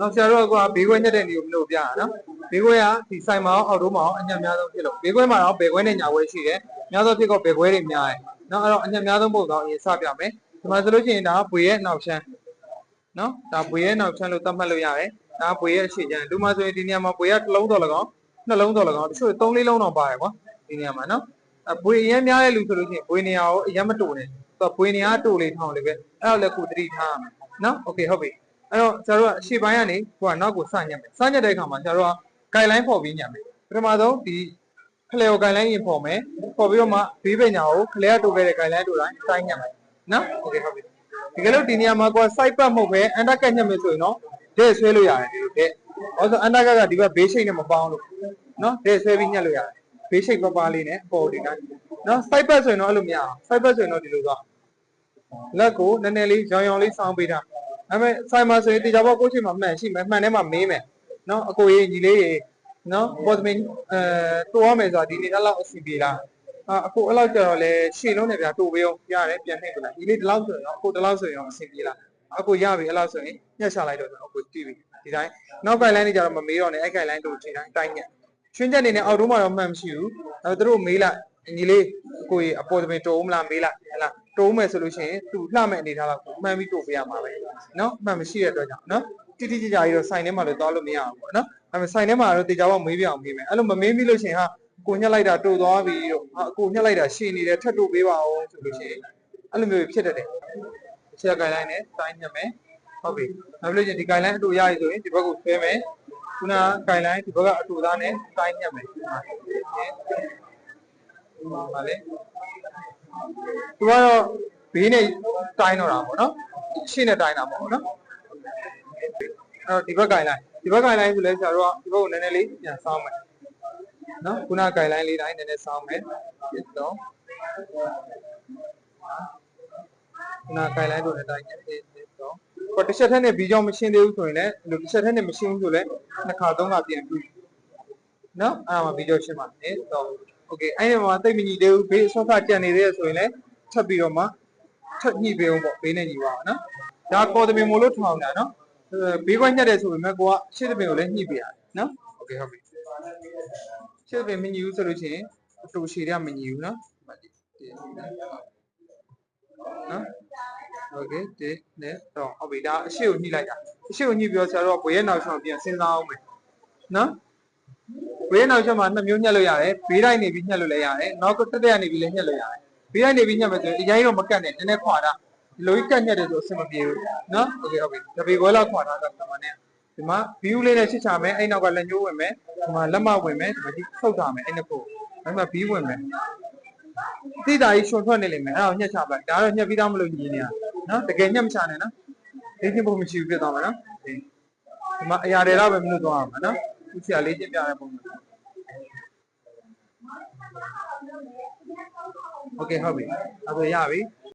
နောက်ဆရာတို့ကဘေးခွဲညက်တဲ့နေကိုမလို့ပြရနော်ဘေးခွဲကဒီဆိုင်မှာအောက်တိုးမှာအညက်များဆုံးဖြစ်လို့ဘေးခွဲမှာတော့ဘယ်ခွဲနဲ့ညာခွဲရှိတယ်များသောဖြစ်တော့ဘယ်ခွဲတွေများတယ်နော်အဲ့တော့အညက်များဆုံးပုံတော့အရင်စပြမယ်ဒီမှာဆိုလို့ရှိရင်ဒါဘွေရဲ့နောက်ချမ်းနော်ဒါဘွေရဲ့နောက်ချမ်းလို့သတ်မှတ်လို့ရတယ်ဒါဘွေရဲ့အရှိချမ်းလူမဆိုရင်ဒီနေရာမှာဘွေကတစ်လုံးတော်၎င်းနှလုံးတော်၎င်းတချို့သုံးလေးလုံးတော့ပါတယ်ကွာဒီနေရာမှာနော်အဘွေအရင်များတဲ့လူဆိုလို့ရှိရင်ဘွေနေရာကိုအရင်မတူနဲ့သူကဘွေနေရာတူလေးထောင်းလေးပဲအဲ့တော့လည်းကိုသတိထားရမယ်နော်โอเคဟုတ်ပြီ အဲ့တော့ကျတို့ကအရှေ့ပိုင်းကနေကိုကနောက်ကိုစညက်မယ်စညက်တဲ့အခါမှာကျတို့က guideline ပေါ်ပြီးညက်မယ်ပထမဆုံးဒီခလေကို guideline ရင်ပေါ်မယ်ပေါ်ပြီးတော့မှဘေးပညာကိုခလေကတူခဲ့တဲ့ guideline တူတိုင်းတိုင်းညက်မယ်နော်โอเคဟုတ်ပြီဒီကလို့ဒီနေရာမှာကိုက side path မဟုတ်ပဲ under cut ညက်မယ်ဆိုရင်တော့တဲ့ဆွဲလို့ရတယ်ဒီလိုတဲ့ဘာလို့ဆို under cut ကဒီဘက်ဘေးရှိတ်နဲ့မပေါင်းလို့နော်တဲ့ဆွဲပြီးညက်လို့ရတယ်ဘေးရှိတ်ပပလေးနဲ့ပေါ်ဒီတိုင်းနော် side path ဆိုရင်တော့အဲ့လိုမရအောင် side path ဆိုရင်တော့ဒီလိုသွား လက်ကိုနည်းနည်းလေးရောင်ရောင်လေးစောင်းပေးတာ ဒါပေမဲ့ဆိုင်မှာဆိုရင်တေချာဘောကိုယ့်ချိန်မှာမှန်ရှိမယ်မှန်ထဲမှာမေးမယ်နော်အကိုကြီးညီလေးကြီးနော်ဘော့ဒမင်အဲတိုးရမယ်ဆိုတာဒီနေ့လောက်အစီပြေလားအာအကိုအဲ့လောက်ကြတော့လေရှေ့လုံးနဲ့ဗျာတိုးပေးအောင်ရတယ်ပြန်နှိပ်ပလားဒီနေ့ဒီလောက်ဆိုရင်တော့အကိုဒီလောက်ဆိုရင်တော့အစီပြေလားအကိုရပြီအဲ့လောက်ဆိုရင်ညှက်ချလိုက်တော့ဆိုတော့အကိုကြည့်ပြီဒီတိုင်းနောက် guideline တွေကြတော့မမေးတော့နဲ့အဲ့ guideline တို့ချိန်တိုင်းတိုင်းညက်ရှင်းချက်နေနဲ့အောက်တုံးမှာတော့မှန်မရှိဘူးအဲသူတို့မေးလိုက်ညီလေးအကိုကြီးအပေါ်သမင်တိုးမလားမေးလိုက်ဟဲ့လားတိုးမယ်ဆိုလို့ရှိရင်သူလှမဲ့အနေထားတော့မှန်ပြီးတိုးပေးရမှာပဲ နော်မှန်မရှိတဲ့အတွက်ကြောင့်နော်တိတိကျကျကြီးတော့စိုင်ထဲမှာလည်းသွားလို့မရအောင်ပေါ့နော်ဒါပေမဲ့စိုင်ထဲမှာတော့တေချာပေါက်မေးပြအောင်မေးမယ်အဲ့လိုမမေးမိလို့ရှိရင်ဟာကိုညက်လိုက်တာတိုးသွားပြီတော့ဟာအကိုညက်လိုက်တာရှည်နေတယ်ထပ်တိုးပေးပါအောင်ဆိုလို့ရှိရင်အဲ့လိုမျိုးဖြစ်တတ်တယ်ဆရာ guideline နဲ့တိုင်းညက်မယ်ဟုတ်ပြီနောက်ပြီးလို့ရှိရင်ဒီ guideline အတူရရဆိုရင်ဒီဘက်ကိုဆွဲမယ်ခုနက guideline ဒီဘက်ကအတူသားနဲ့တိုင်းညက်မယ်ဟာလေသူကတော့ဘေးနဲ့တိုင်းတော့တာပေါ့နော် ရှင်းနေတိုင်းတာပေါ့နော်အဲ့တော့ဒီဘက် guideline ဒီဘက် guideline ဆိုလဲဆရာတို့ကဒီဘက်ကိုနည်းနည်းလေးပြန်စောင်းမယ်နော်ခုန guideline လေးတိုင်းနည်းနည်းစောင်းမယ်ရတော့ခုန guideline တို့လည်းတိုင်းနေတယ်တော့ကိုတစ်ချက်ထက်နဲ့ဘီကြောင့်မရှင်းသေးဘူးဆိုရင်လည်းဒီလိုတစ်ချက်ထက်နဲ့မရှင်းဘူးဆိုလည်းနှစ်ခါသုံးခါပြန်ပြီးနော်အဲ့မှာဘီကြောင့်ရှင်းပါမယ်တော့ okay အဲ့ဒီမှာသိပ်မညီသေးဘူးဘေးအဆော့ခကြံနေသေးရဆိုရင်လည်းထပ်ပြီးတော့မှ ထပ်ညှိပေးအောင်ပေါ့ဘေးနဲ့ညီပါအောင်နော်ဒါကော်သမင်မို့လို့ထောင်တာနော်အဲဘေးကွက်ညက်တယ်ဆိုပေမဲ့ကိုကရှေ့တပင်ကိုလည်းညှိပေးရတယ်နော်โอเคဟုတ်ပြီရှေ့တပင်မညီဘူးဆိုလို့ရှိရင်အတူရှည်ရမညီဘူးနော်နော်โอเคဒီနဲ့တော့ဟုတ်ပြီဒါအရှိကိုညှိလိုက်တာအရှိကိုညှိပြီးတော့ဆရာတို့ကဘွေရဲ့နောက်ချောင်းပြန်စဉ်းစားအောင်မယ်နော် ဘေးနောက်ချက်မှာနှစ်မျိုးညှက်လို့ရတယ်ဘေးတိုင်းနေပြီးညှက်လို့လည်းရတယ်နောက်ကတက်တက်နေပြီးလည်းညှက်လို့ရတယ် ဘေးတိုင်းနေပြီးညှက်မယ်ဆိုရင်အရင်တော့မကတ်နဲ့နည်းနည်းခွာတာဒီလိုကြီးကတ်ညှက်တယ်ဆိုအဆင်မပြေဘူးနော်โอเคဟုတ်ပြီတပေခွဲလောက်ခွာတာတော့ဒီမှာနဲ့ဒီမှာ view လေးနဲ့ချစ်ချမယ်အဲ့နောက်ကလက်ညှိုးဝင်မယ်ဒီမှာလက်မဝင်မယ်ဒီမှာဒီဆုတ်ထားမယ်အဲ့နှစ်ခုအဲ့မှာ view ဝင်မယ်တိတာကြီးရှုံထွက်နေလိမ့်မယ်အဲ့ဒါကိုညှက်ချပလိုက်ဒါတော့ညှက်ပြီးသားမလို့ညီနေတာနော်တကယ်ညှက်မချနဲ့နော်လေ့ကျင့်ဖို့မရှိဘူးဖြစ်သွားမှာနော်ဒီမှာအရာတွေတော့ပဲမလို့သွားအောင်နော်သူဆရာလေ့ကျင့်ပြတဲ့ပုံစံ ok, hobby. Okay, yeah, we.